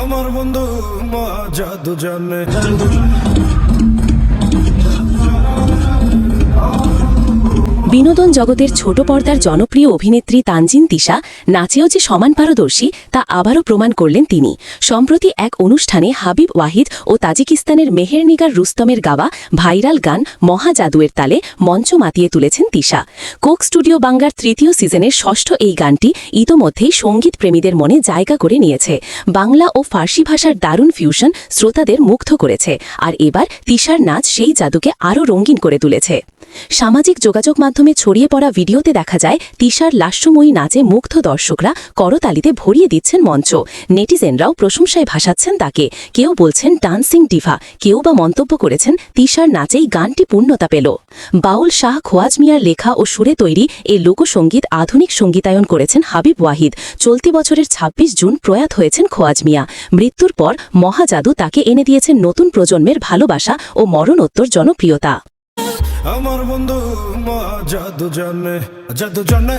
আমার বন্ধু মা জাদু জানে। বিনোদন জগতের ছোট পর্দার জনপ্রিয় অভিনেত্রী তানজিন তিশা নাচেও যে সমান পারদর্শী তা আবারও প্রমাণ করলেন তিনি। সম্প্রতি এক অনুষ্ঠানে হাবিব ওয়াহিদ ও তাজিকিস্তানের মেহেরনিগার রুস্তমের গাওয়া ভাইরাল গান মহা জাদুয়ের তালে মঞ্চ মাতিয়ে তুলেছেন তিশা। কোক স্টুডিও বাংলার তৃতীয় সিজনের ষষ্ঠ এই গানটি ইতোমধ্যেই সংগীত প্রেমীদের মনে জায়গা করে নিয়েছে। বাংলা ও ফার্সি ভাষার দারুণ ফিউশন শ্রোতাদের মুগ্ধ করেছে। আর এবার তিশার নাচ সেই জাদুকে আরও রঙিন করে তুলেছে। সামাজিক যোগাযোগ মাধ্যমে ছড়িয়ে পড়া ভিডিওতে দেখা যায়, তিশার লাস্যময়ী নাচে মুগ্ধ দর্শকরা করতালিতে ভরিয়ে দিচ্ছেন মঞ্চ। নেটিজেনরাও প্রশংসায় ভাসাচ্ছেন তাকে। কেউ বলছেন, ডান্সিং ডিভা। কেউ বা মন্তব্য করেছেন, তিশার নাচেই গানটি পূর্ণতা পেল। বাউল শাহ খোয়াজ মিয়ার লেখা ও সুরে তৈরি এই লোকসঙ্গীত আধুনিক সঙ্গীতায়ন করেছেন হাবিব ওয়াহিদ। চলতি বছরের ২৬ জুন প্রয়াত হয়েছেন খোয়াজ মিয়া। মৃত্যুর পর মহাজাদু তাকে এনে দিয়েছেন নতুন প্রজন্মের ভালোবাসা ও মরণোত্তর জনপ্রিয়তা। আমার বন্ধু মা জাদু জানে জাদু জানে।